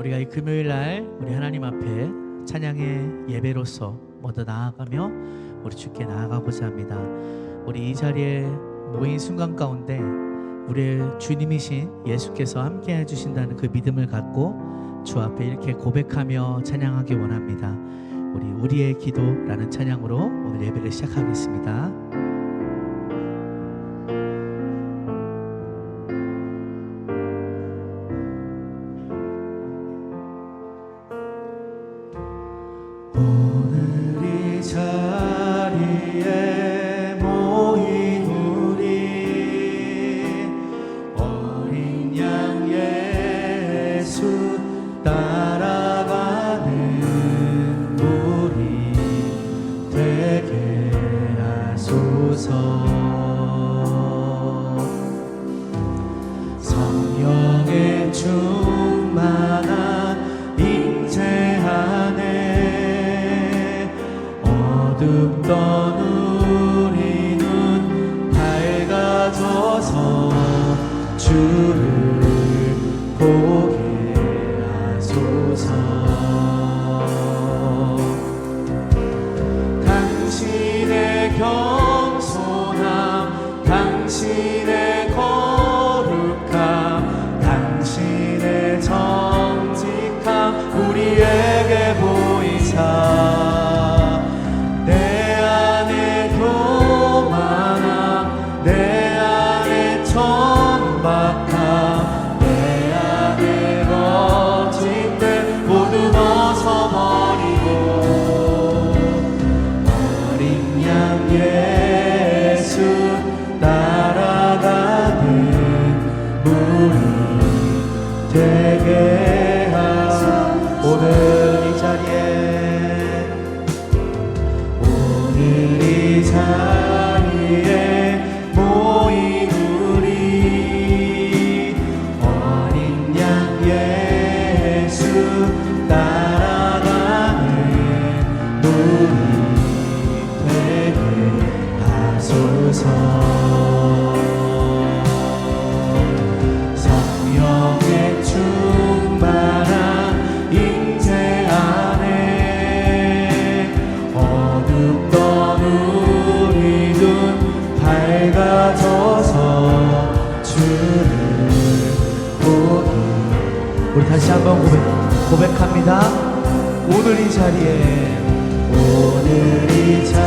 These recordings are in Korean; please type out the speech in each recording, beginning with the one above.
우리가 이 금요일 날 우리 하나님 앞에 찬양의 예배로서 모두 나아가며 우리 주께 나아가고자 합니다. 우리 이 자리에 모인 순간 가운데 우리의 주님이신 예수께서 함께 해주신다는 그 믿음을 갖고 주 앞에 이렇게 고백하며 찬양하기 원합니다. 우리 우리의 기도라는 찬양으로 오늘 예배를 시작하겠습니다. 성 우리 다시 한번 고백, 고백합니다. 오늘 이 자리에 오늘 이 자리에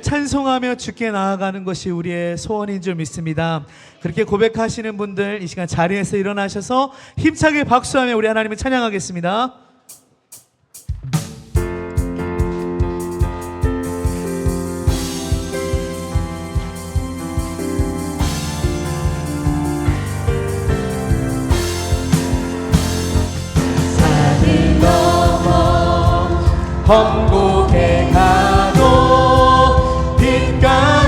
찬송하며 주께 나아가는 것이 우리의 소원인 줄 믿습니다. 그렇게 고백하시는 분들 이 시간 자리에서 일어나셔서 힘차게 박수하며 우리 하나님을 찬양하겠습니다. 범국에 가도 ficar.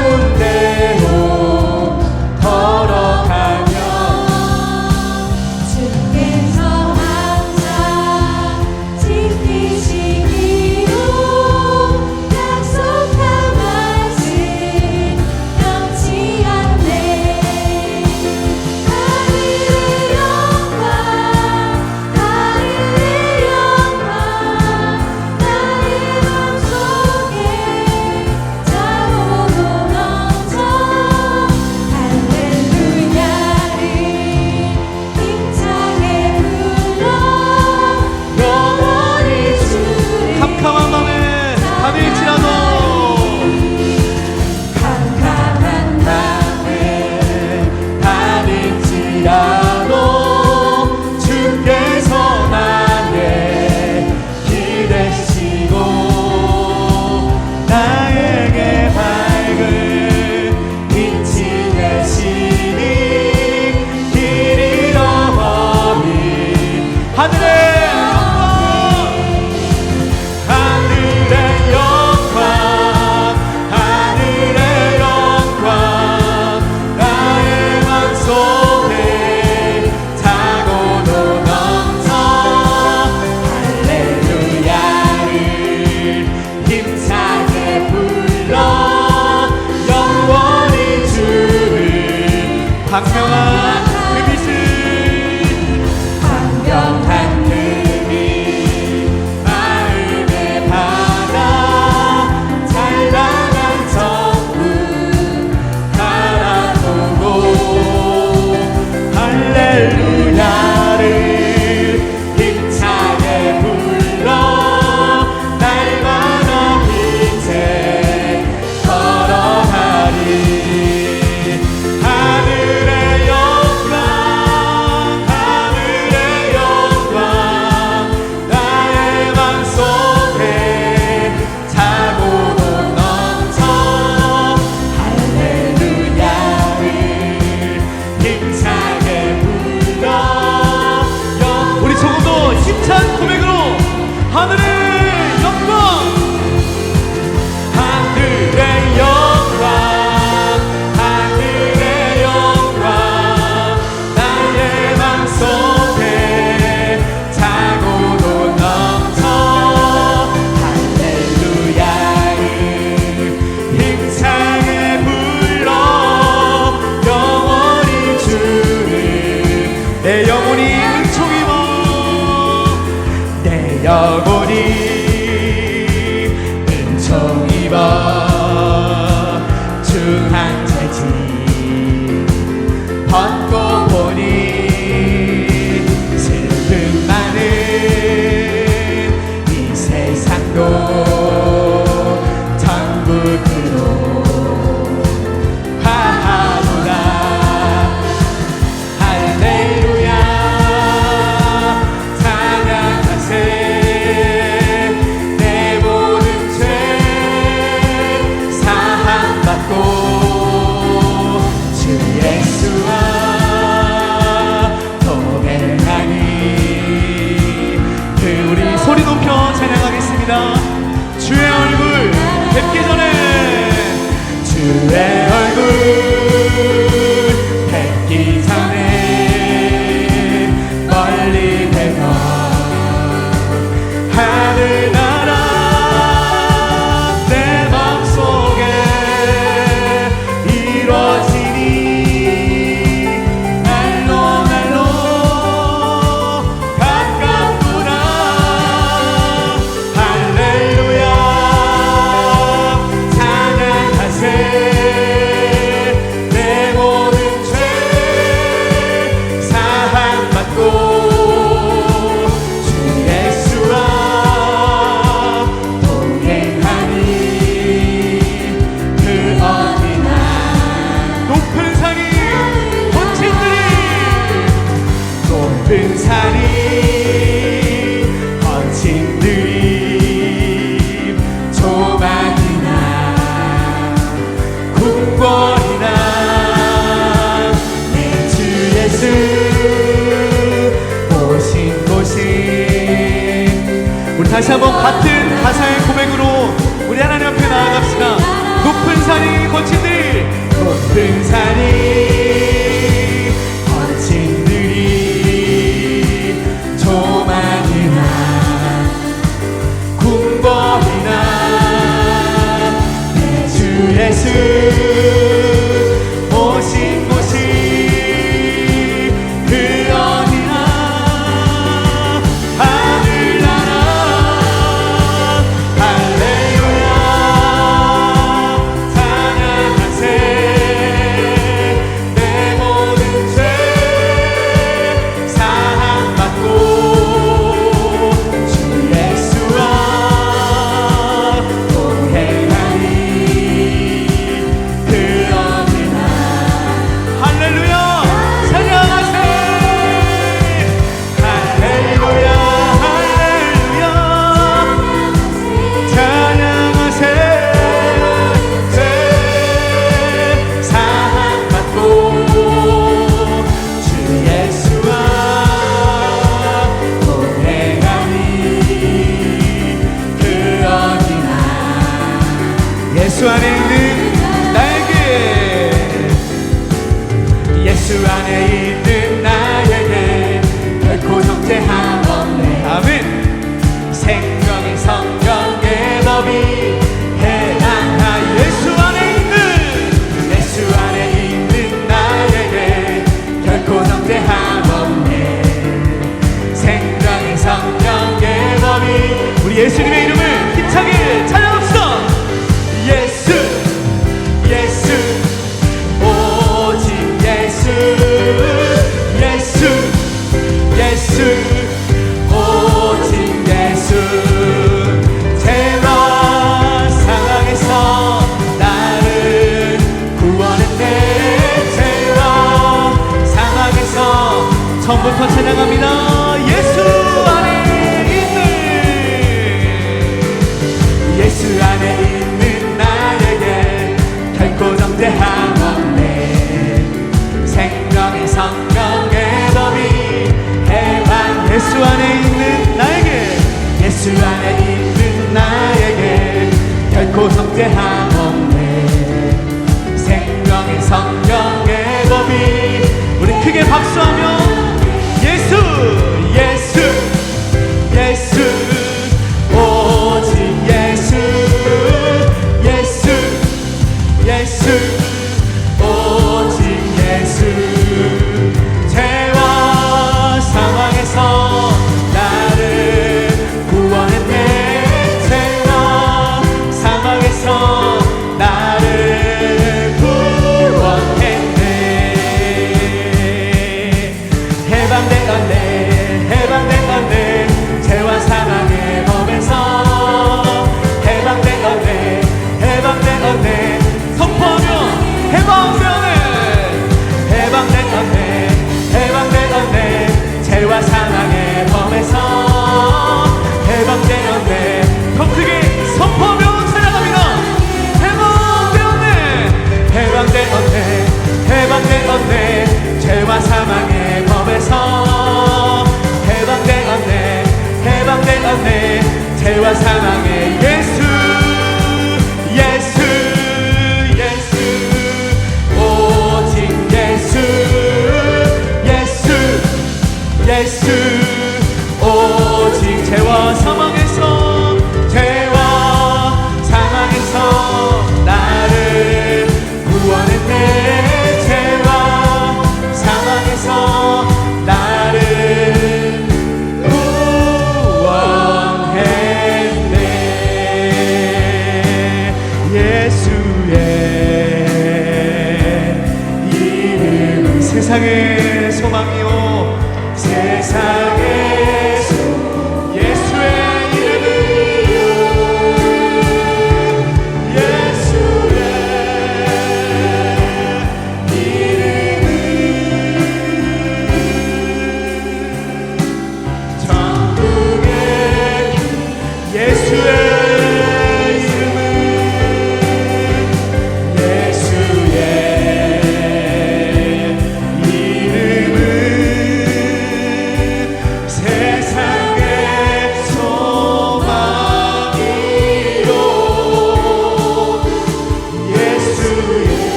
has had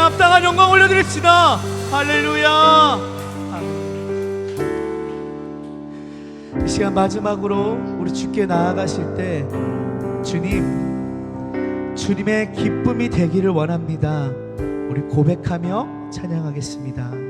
합당한 영광 올려드립시다. 할렐루야. 이 시간 마지막으로 우리 주께 나아가실 때 주님 주님의 기쁨이 되기를 원합니다. 우리 고백하며 찬양하겠습니다.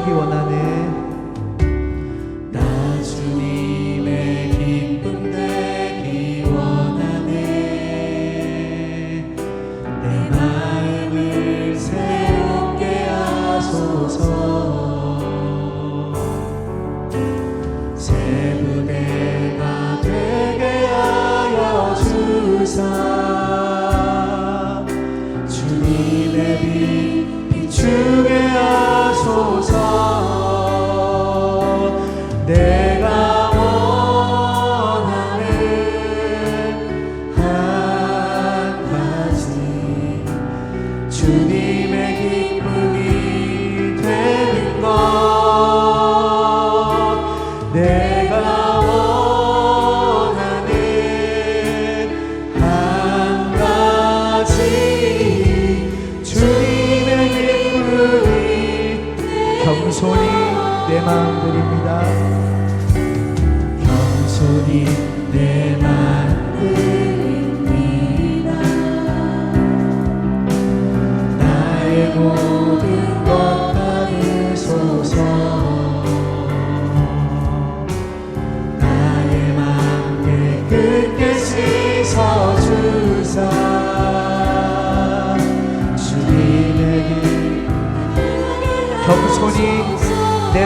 살기 원하는 to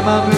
I'm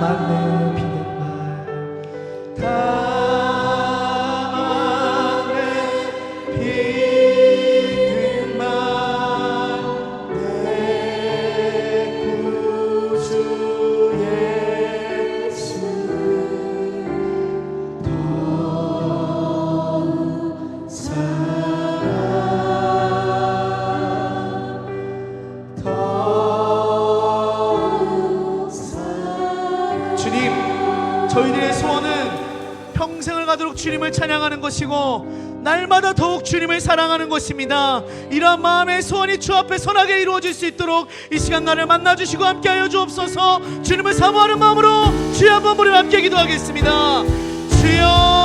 다 주님을 찬양하는 것이고 날마다 더욱 주님을 사랑하는 것입니다. 이러한 마음의 소원이 주 앞에 선하게 이루어질 수 있도록 이 시간 나를 만나 주시고 함께하여 주옵소서. 주님을 사모하는 마음으로 주여 한번 우리 함께 기도하겠습니다. 주여